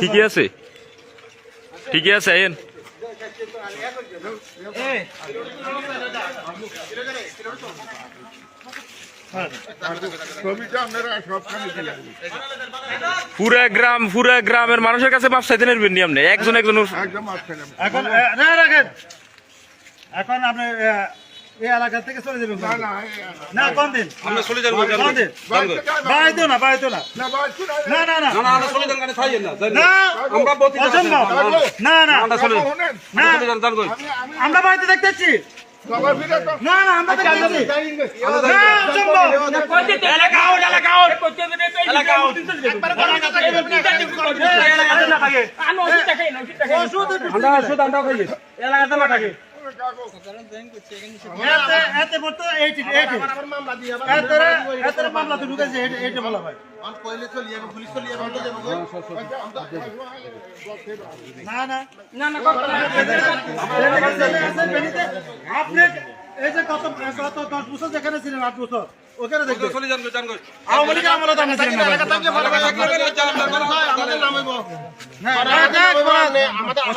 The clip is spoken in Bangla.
ঠিকই আছে? ঠিকই আছে আইন পুরা গ্রাম পুরা গ্রামের মানুষের কাছে মাপ চাইতে নেবেন নি আপনি? একজন একজন এখন এখন আপনি এই এলাকা থেকে চলে যাবেন না না না কোন দিন আমরা চলে যাব কোন দিন বাড়াইতো না বাড়াইতো না। না না না না না। না না আমরা চলে যান গাড়ি থাইয়েন না না আমরা বলতে না না আমরা চলে যান শোনেন না। চলে যান যান কই আমি আমি আমরা বাড়িতে দেখতেছি না না আপনি এই যে কত কত দশ বছর যেখানে ছিলেন আট বছর ওখানে দেখবেন চলে যান যান আওয়ামী লীগের আমলে আপনি ছিলেন না ভাই।